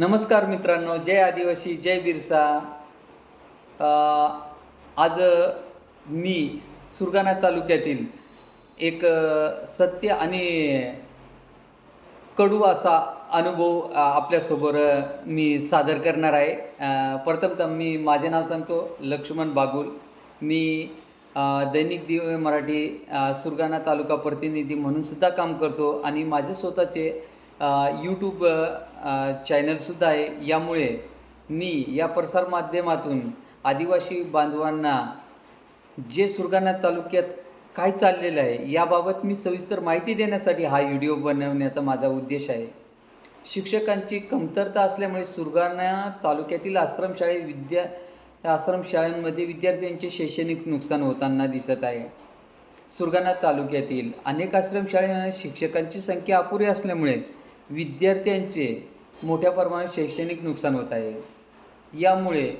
नमस्कार मित्रांनो जय आदिवासी जय बिरसा. आज मी सुरगाणा तालुक्यातील एक सत्य आणि कडू असा अनुभव आपल्यासोबत मी सादर करणार आहे. प्रथमतः मी माझे नाव सांगतो लक्ष्मण बागुल. मी दैनिक दिव्य मराठी सुरगाणा तालुका प्रतिनिधी म्हणून सुद्धा काम करतो आणि माझे स्वतःचे यूट्यूब चॅनलसुद्धा आहे. यामुळे मी या प्रसारमाध्यमातून आदिवासी बांधवांना जे सुरगाणा तालुक्यात काय चाललेलं आहे याबाबत मी सविस्तर माहिती देण्यासाठी हा व्हिडिओ बनवण्याचा माझा उद्देश आहे. शिक्षकांची कमतरता असल्यामुळे सुरगाणा तालुक्यातील आश्रमशाळे विद्या आश्रमशाळांमध्ये विद्यार्थ्यांचे शैक्षणिक नुकसान होताना दिसत आहे. सुरगाणा तालुक्यातील अनेक आश्रमशाळेमध्ये शिक्षकांची संख्या अपुरी असल्यामुळे विद्यार्थ्यांचे मोठ्या प्रमाणात शैक्षणिक नुकसान होत आहे. यामुळे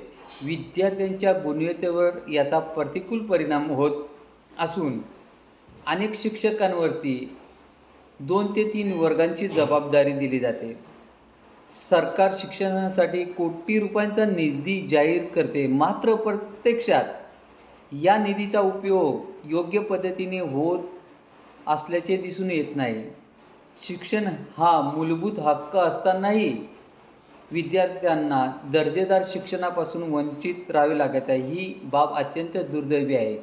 विद्यार्थ्यांच्या गुणवत्तेवर याचा प्रतिकूल परिणाम होत असून अनेक शिक्षकांवरती दोन ते तीन वर्गांची जबाबदारी दिली जाते. सरकार शिक्षणासाठी कोटी रुपयांचा निधी जाहीर करते मात्र प्रत्यक्षात या निधीचा उपयोग योग्य पद्धतीने होत असल्याचे दिसून येत नाही. शिक्षण हा मूलभूत हक्क असतानाही विद्यार्थ्यांना दर्जेदार शिक्षणापासून वंचित राहावे लागत आहे. ही बाब अत्यंत दुर्दैवी आहे.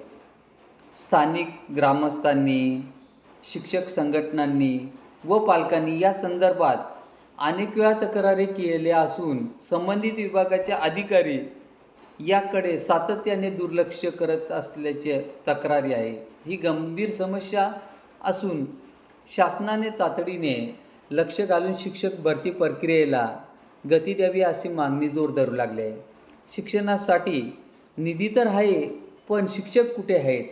स्थानिक ग्रामस्थांनी शिक्षक संघटनांनी व पालकांनी या संदर्भात अनेक वेळा तक्रारी केल्या असून संबंधित विभागाचे अधिकारी याकडे सातत्याने दुर्लक्ष करत असल्याचे तक्रारी आहे. ही गंभीर समस्या असून शासनाने तातडीने लक्ष घालून शिक्षक भरती प्रक्रियेला गती द्यावी अशी मागणी जोर धरू लागली. आहे शिक्षणासाठी निधी तर आहे पण शिक्षक कुठे आहेत?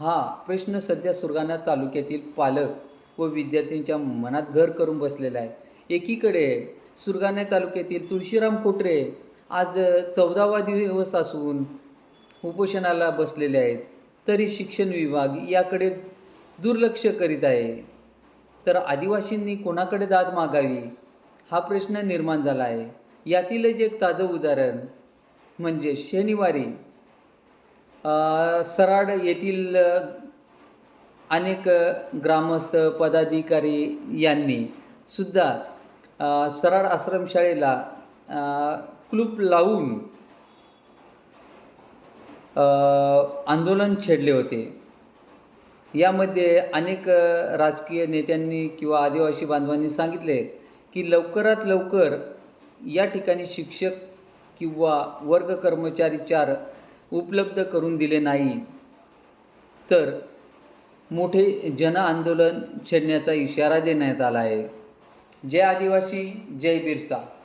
हा प्रश्न सध्या सुरगाणा तालुक्यातील पालक व विद्यार्थ्यांच्या मनात घर करून बसलेला आहे. एकीकडे सुरगाणा तालुक्यातील तुळशीराम कोटरे आज चौदावा दिवस असून उपोषणाला बसलेले आहेत. तरी शिक्षण विभाग याकडे दुर्लक्ष करीत आहे. तर आदिवासींनी कोणाकडे दाद मागावी? हा प्रश्न निर्माण झाला आहे यातीलच एक ताजं उदाहरण म्हणजे शनिवारी सराड येथील अनेक ग्रामस्थ पदाधिकारी यांनी सुद्धा सराड आश्रमशाळेला क्लूप लावून आंदोलन छेडले होते. यामध्ये अनेक राजकीय नेत्यांनी किंवा आदिवासी बांधवांनी सांगितले की लवकरात लवकर या ठिकाणी शिक्षक किंवा वर्ग कर्मचारी चार उपलब्ध करून दिले नाही. तर मोठे जन आंदोलन छेडण्याचा इशारा देण्यात आला आहे. जय आदिवासी जय बिरसा.